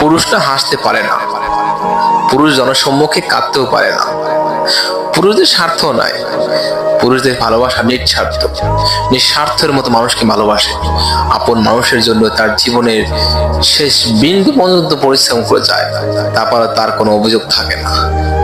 পুরুষরা হাসতে পারে না। পুরুষ জনসম্মুখে কাঁদতেও পারে না। পুরুষদের স্বার্থ নয় পুরুষদের ভালোবাসা নিঃস্বার্থ। নিঃস্বার্থের মতো মানুষকে ভালোবাসে। আপন মানুষের জন্য তার জীবনের শেষ বিন্দু পর্যন্ত পরিশ্রম করে যায়। তারপর তার কোনো অভিযোগ থাকে না।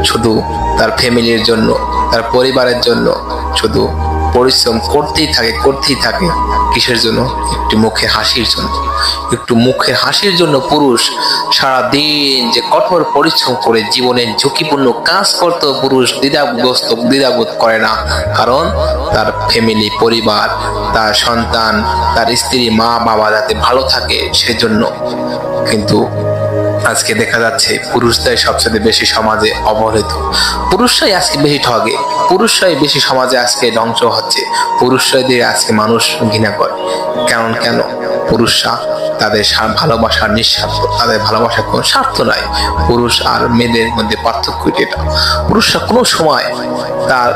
শুধু তার ফ্যামিলির জন্য, তার পরিবারের জন্য, শুধু পরিশ্রম করতেই থাকে করতেই থাকে। কিসের জন্য? একটি মুখে হাসির জন্য। একটু মুখে হাসির জন্য পুরুষ সারা দিন যে কঠোর পরিশ্রম করে জীবনের ঝুঁকিপূর্ণ কাজ করতেও পুরুষ দ্বিধাগ্রস্ত, দ্বিধাবোধ করে না। কারণ তার ফ্যামিলি পরিবার, তার সন্তান, তার স্ত্রী, মা, বাবা যাতে ভালো থাকে সেজন্য। কিন্তু আজকে দেখা যাচ্ছে পুরুষরাই সবচেয়ে বেশি সমাজে অবহেলিত। পুরুষরাই আজকে বেশি ঠগে। পুরুষরাই বেশি সমাজে আজকে ধ্বংস হচ্ছে। পুরুষরাই দিয়ে আজকে মানুষ ঘৃণা করে। কেমন কেন? পুরুষরা তাদের ভালোবাসার নিঃস্বার্থ, তাদের ভালোবাসার কোনো স্বার্থ নাই। পুরুষ আর মেয়েদের মধ্যে পার্থক্য এটা। পুরুষরা কোনো সময় তার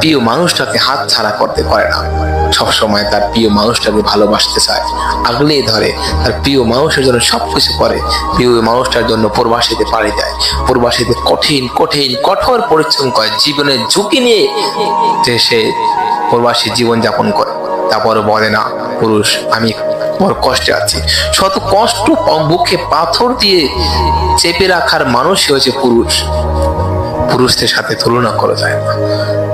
প্রিয় মানুষটাকে হাত ছাড়া করতে পারে না। সবসময় তার প্রিয় মানুষটাকে ভালোবাসতে চায়। আগলে ধরে তার প্রিয় মানুষের জন্য সবকিছু করে। প্রিয় মানুষটার জন্য প্রবাসীতে পাড়ি দেয়। প্রবাসীতে কঠিন কঠিন, কঠোর পরিশ্রম করে। জীবনের ঝুঁকি নিয়ে সে প্রবাসী জীবন যাপন করে। তারপর বলে, না, পুরুষ, আমি বড় কষ্টে আছি। শত কষ্ট বুকে পাথর দিয়ে চেপে রাখার মানুষই হচ্ছে পুরুষ। পুরুষদের সাথে তুলনা করা যায় না।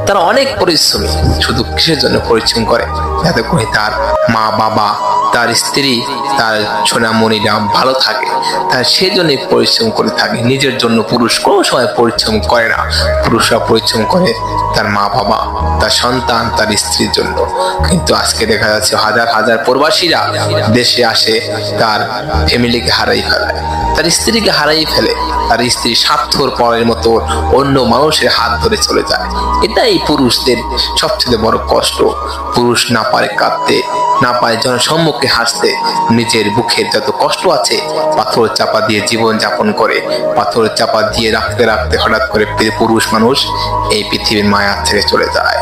তারা অনেক পরিশ্রমী, শুধু কিসের জন্য পরিশ্রম করে? যাতে করে তার মা বাবা তার স্ত্রী, তার সোনামণিরা ভালো থাকে। তার সেজন্যই পরিশ্রম করে থাকে। নিজের জন্য পুরুষ কোনো সময় পরিশ্রম করে না। পুরুষরা পরিশ্রম করে তার মা বাবা তার সন্তান, তার স্ত্রীর জন্য। কিন্তু আজকে দেখা যাচ্ছে হাজার হাজার প্রবাসীরা দেশে আসে, তার ফ্যামিলিকে হারাই ফেলায়। তার স্ত্রীকে হারাই ফেলে। তার স্ত্রী স্বার্থর পরের মতো অন্য মানুষের হাত ধরে চলে যায়। এটাই পুরুষদের সবচেয়ে বড় কষ্ট। পুরুষ না পারে কাঁদতে, না পারে জনসম্মুখে হাসতে। নিজের বুকের যত কষ্ট আছে, পাথর চাপা দিয়ে জীবন যাপন করে। পাথর চাপা দিয়ে রাখতে রাখতে হঠাৎ করে পুরুষ মানুষ এই পৃথিবীর মায়া ছেড়ে চলে যায়।